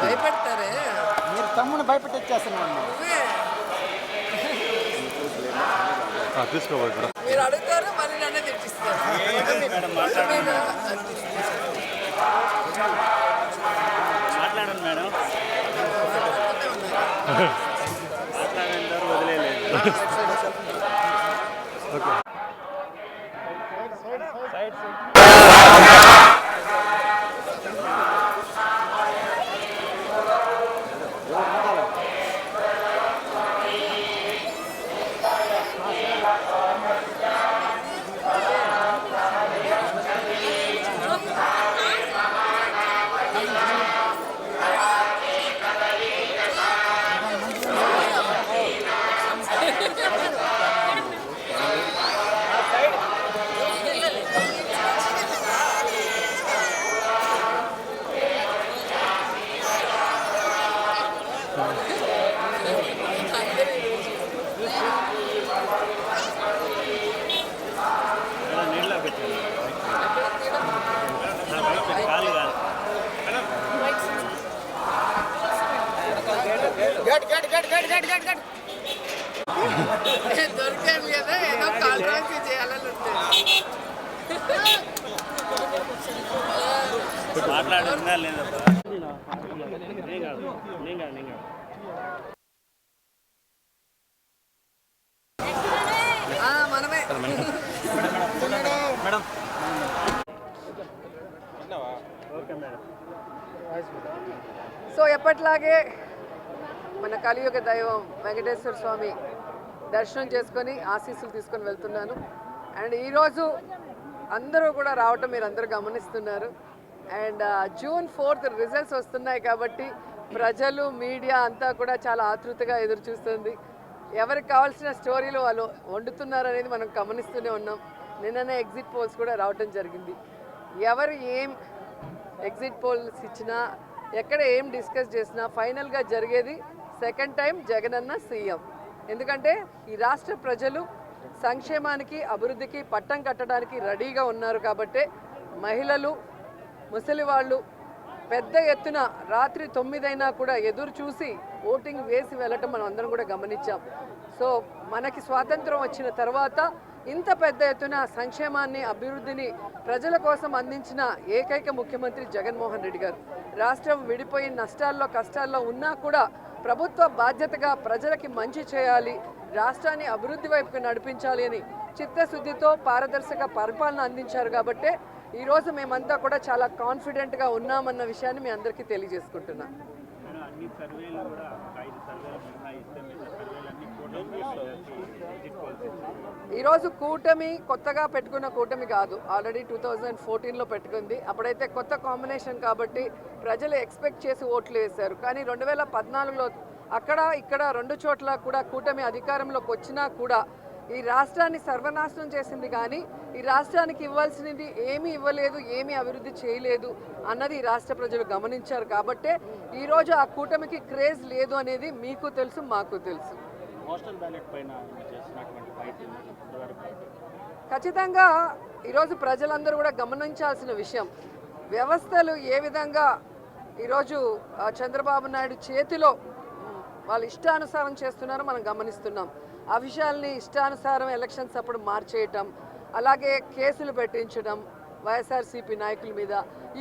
భయపడతారే? మీరు తమ్ముని తీసుకోవాలి ఇక్కడ మీరు అడుగుతారు మళ్ళీ నన్నే తెచ్చిస్తారు మాట్లాడండి. మేడం. మాట్లాడండి వదిలేదు దొరికాను కదా ఏదో కాంట్రాక్ట్ చేయాలని మాట్లాడుతుందా లేదా నేను కాదు నేను కాదు నేను కాదు ఆ, మనమే. Madam okay madam. సో ఎప్పట్లాగే మన కలియుగ దైవం వెంకటేశ్వర స్వామి దర్శనం చేసుకొని ఆశీస్సులు తీసుకొని వెళ్తున్నాను. అండ్ ఈరోజు అందరూ కూడా రావటం మీరు అందరూ గమనిస్తున్నారు. అండ్ జూన్ ఫోర్త్ రిజల్ట్స్ వస్తున్నాయి కాబట్టి ప్రజలు మీడియా అంతా కూడా చాలా ఆతృతగా ఎదురు చూస్తుంది. ఎవరికి కావాల్సిన స్టోరీలు వాళ్ళు వండుతున్నారు అనేది మనం గమనిస్తూనే ఉన్నాం. నిన్ననే ఎగ్జిట్ పోల్స్ కూడా రావటం జరిగింది. ఎవరు ఏం ఎగ్జిట్ పోల్స్ ఇచ్చినా ఎక్కడ ఏం డిస్కస్ చేసినా ఫైనల్గా జరిగేది సెకండ్ టైం జగనన్న సీఎం. ఎందుకంటే ఈ రాష్ట్ర ప్రజలు సంక్షేమానికి అభివృద్ధికి పట్టం కట్టడానికి రెడీగా ఉన్నారు కాబట్టే మహిళలు ముసలి వాళ్ళు పెద్ద ఎత్తున రాత్రి తొమ్మిదైనా కూడా ఎదురు చూసి ఓటింగ్ వేసి వెళ్ళటం మనం అందరం కూడా గమనించాం. సో మనకి స్వాతంత్రం వచ్చిన తర్వాత ఇంత పెద్ద ఎత్తున సంక్షేమాన్ని అభివృద్ధిని ప్రజల కోసం అందించిన ఏకైక ముఖ్యమంత్రి జగన్మోహన్ రెడ్డి గారు. రాష్ట్రం విడిపోయి నష్టాల్లో కష్టాల్లో ఉన్నా కూడా ప్రభుత్వ బాధ్యతగా ప్రజలకి మంచి చేయాలి రాష్ట్రాన్ని అభివృద్ధి వైపుకు నడిపించాలి అని చిత్తశుద్ధితో పారదర్శక పరిపాలన అందించారు కాబట్టే ఈరోజు మేమంతా కూడా చాలా కాన్ఫిడెంట్గా ఉన్నామన్న విషయాన్ని మీ అందరికీ తెలియజేసుకుంటున్నాం. ఈరోజు కూటమి కొత్తగా పెట్టుకున్న కూటమి కాదు. ఆల్రెడీ టూ థౌజండ్ ఫోర్టీన్లో పెట్టుకుంది. అప్పుడైతే కొత్త కాంబినేషన్ కాబట్టి ప్రజలు ఎక్స్పెక్ట్ చేసి ఓట్లు వేశారు. కానీ రెండు వేల పద్నాలుగులో అక్కడ ఇక్కడ రెండు చోట్ల కూడా కూటమి అధికారంలోకి వచ్చినా కూడా ఈ రాష్ట్రాన్ని సర్వనాశనం చేసింది కానీ ఈ రాష్ట్రానికి ఇవ్వాల్సినది ఏమీ ఇవ్వలేదు ఏమీ అభివృద్ధి చేయలేదు అన్నది ఈ రాష్ట్ర ప్రజలు గమనించారు. కాబట్టే ఈరోజు ఆ కూటమికి క్రేజ్ లేదు అనేది మీకు తెలుసు మాకు తెలుసు. పోస్టల్ బ్యాలెట్ పైన చేసినటువంటి ఫైట్ ఖచ్చితంగా ఈరోజు ప్రజలందరూ కూడా గమనించాల్సిన విషయం వ్యవస్థలు ఏ విధంగా ఈరోజు చంద్రబాబు నాయుడు చేతిలో వాళ్ళు ఇష్టానుసారం చేస్తున్నారో మనం గమనిస్తున్నాం. ఆ విషయాల్ని ఇష్టానుసారం ఎలక్షన్స్ అప్పుడు మార్చేయటం అలాగే కేసులు పెట్టించడం వైఎస్ఆర్సీపీ నాయకుల మీద.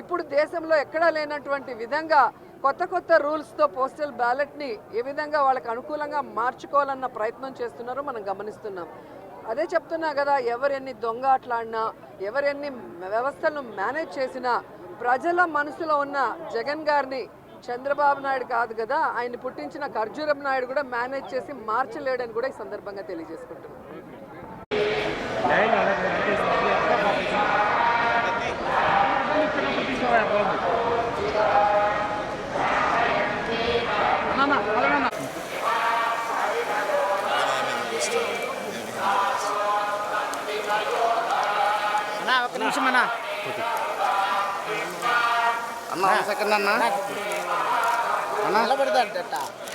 ఇప్పుడు దేశంలో ఎక్కడా లేనటువంటి విధంగా కొత్త కొత్త రూల్స్తో పోస్టల్ బ్యాలెట్ని ఏ విధంగా వాళ్ళకి అనుకూలంగా మార్చుకోవాలన్న ప్రయత్నం చేస్తున్నారో మనం గమనిస్తున్నాం. అదే చెప్తున్నా కదా ఎవరెన్ని దొంగ ఆటలాడినా ఎవరెన్ని వ్యవస్థలను మేనేజ్ చేసినా ప్రజల మనసులో ఉన్న జగన్ గారిని చంద్రబాబు నాయుడు కాదు కదా ఆయన పుట్టించిన ఖర్జూరం నాయుడు కూడా మేనేజ్ చేసి మార్చలేడని కూడా ఈ సందర్భంగా తెలియజేసుకుంటున్నాను నిమిషమన్నా. అన్న సెకండ్ అన్న. అన్న. నిలబడతా అంట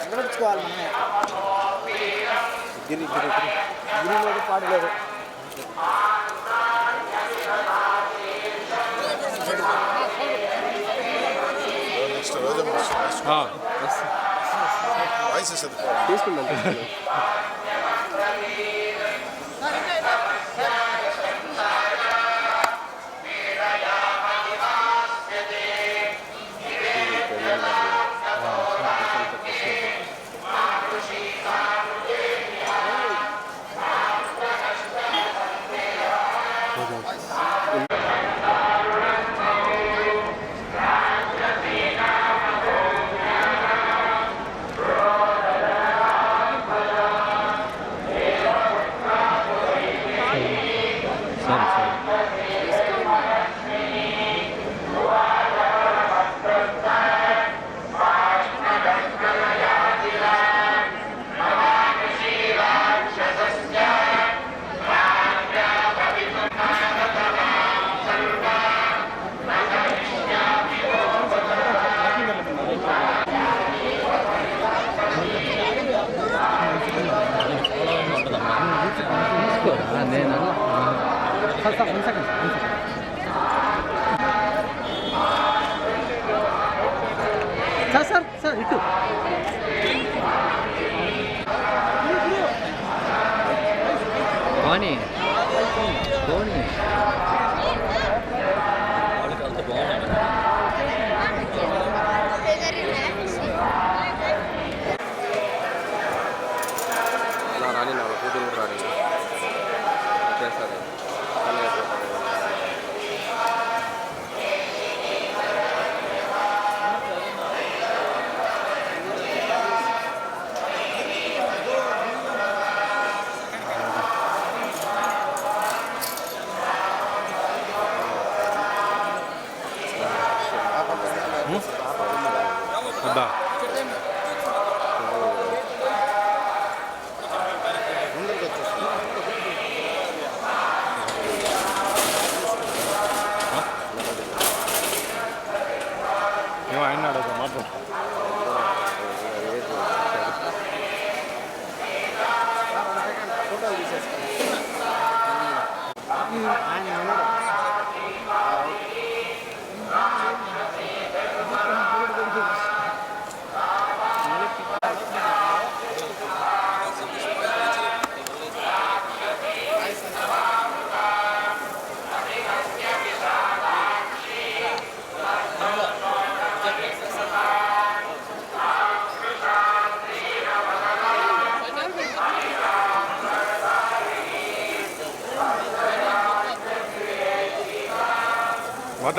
నిలబెట్టుకోవాలి మనమే. గిరి గిరి గిరి. గిరి లేదు పాడు లేదు తీసుకుందాం. 거 다. 아, 네, 나 는. 아, 살 짝, 살 짝, 살 짝.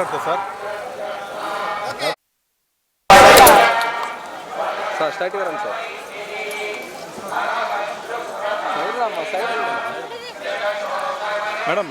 మాట్లాడతా సార్. సార్ స్ట్రైట్గా రండి సార్. సైడ్ రామ్మా సైడ్ మేడం